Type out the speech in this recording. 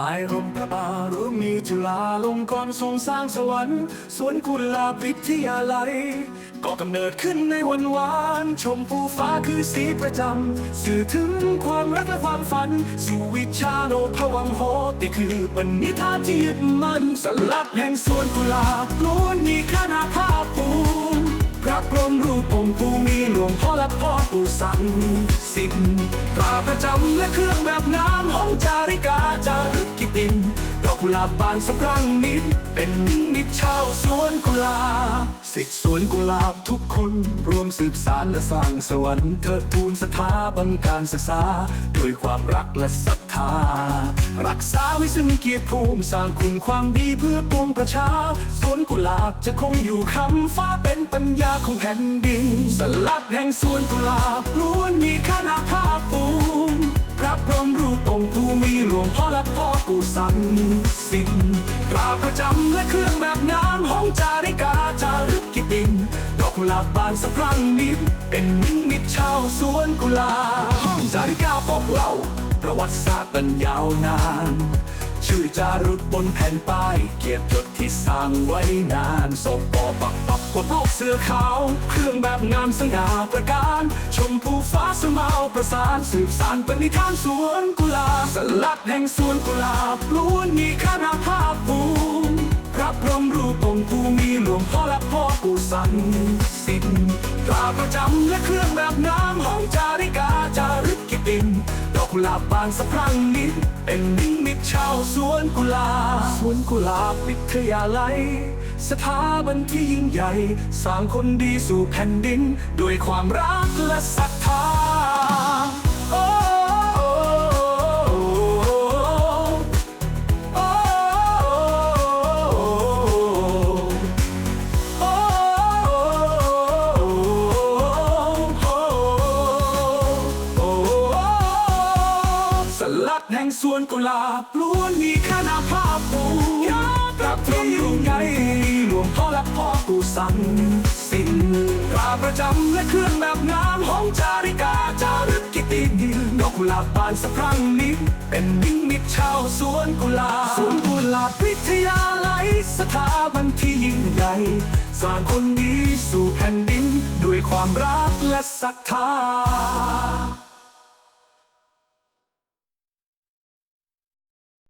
ภายร่มพระบารมีจุฬาลงกรทรงสร้างสวรรค์สวนกุหลาบวิทยาลัยก็กำเนิดขึ้นในวันวาน ชมพูฟ้าคือสีประจำ สื่อถึงความรักและความฝัน สู่วิชาโนพวังโหติคือปณิธานที่ยึดมั่นสลักแห่งสวนกุหลาบล้วนมีคณะภาคภูมิ กระพรมรูปองค์ภูมิหลวงพ่อและพ่อปู่สังสิบตราประจำและเครื่องแบบน้ำหองจาริกาจารึกกิติน อกกุหลาบบานสะพรั่งนิด เป็นนิดชาวสวนกุหลาบสิทธิสวนกุหลาบทุกคนรวมสืบสารและสร้างสวรรค์เทิดทูนสถาบันการศึกษา ด้วยความรักและศรัทธา รักษาไว้ซึ่งเกียรติภูมิสร้างคุณความดีเพื่อปวงประชา สวนกุหลาบจะคงอยู่คำฟ้าเป็นปัญญาของแผ่นดิน สลักแห่งสวนกุหลาบล้วนมีคณะภาคภูมิพร ของพ่อและพ่อปู่สั่งสิ่งตราประจำและเครื่องแบบน้ำห้องจาริกาจารึกกิตินดอกกุหลาบบานสะพรั่งนิดเป็นมิมิตชาวสวนกุหลาบห้องจาริกาบอกเรา ประวัติศาสตร์มันยาวนาน ชื่อจารึกบนแผ่นป้าย เกียรติยศที่สร้างไว้นานศพปอปักปักกดพกเสื้อขาว เครื่องแบบงามสง่าประการ ชมพูฟ้าสมาวประสานสืบสานปณิธานสวนกุหลาบสลักแห่งสวนกุหลาบล้วนมีคณะภาคภูมิพระพรหมรูปองค์ภูมิหลวงพ่อและพ่อปู่สันสิทธิ์ตราประจำและเครื่องแบบน้ำห้องจาริกาจารึกกิติน กุหลาบบานสะพรั่งนิดเป็นนิมิตชาวสวนกุหลาบสวนกุหลาบวิทยาลัย สถาบันที่ยิ่งใหญ่ สร้างคนดีสู่แผ่นดิน ด้วยความรักและศรัทธา แห่งสวนกุหลาบล้วนมีคณะภาพภูมิพระพรหมรูปใหญ่หลวงพ่อและพ่อปู่สันสินตราประจำและเครื่องแบบงามห้องจาริกาจารึกกิตติดินดอกกุหลาบบานสะพรั่งนิดเป็นนิมิตชาวสวนกุหลาบสวนกุหลาบวิทยาลัยสถาบันที่ยิ่งใหญ่สร้างคนดีสู่แผ่นดินด้วยความรักและศรัทธา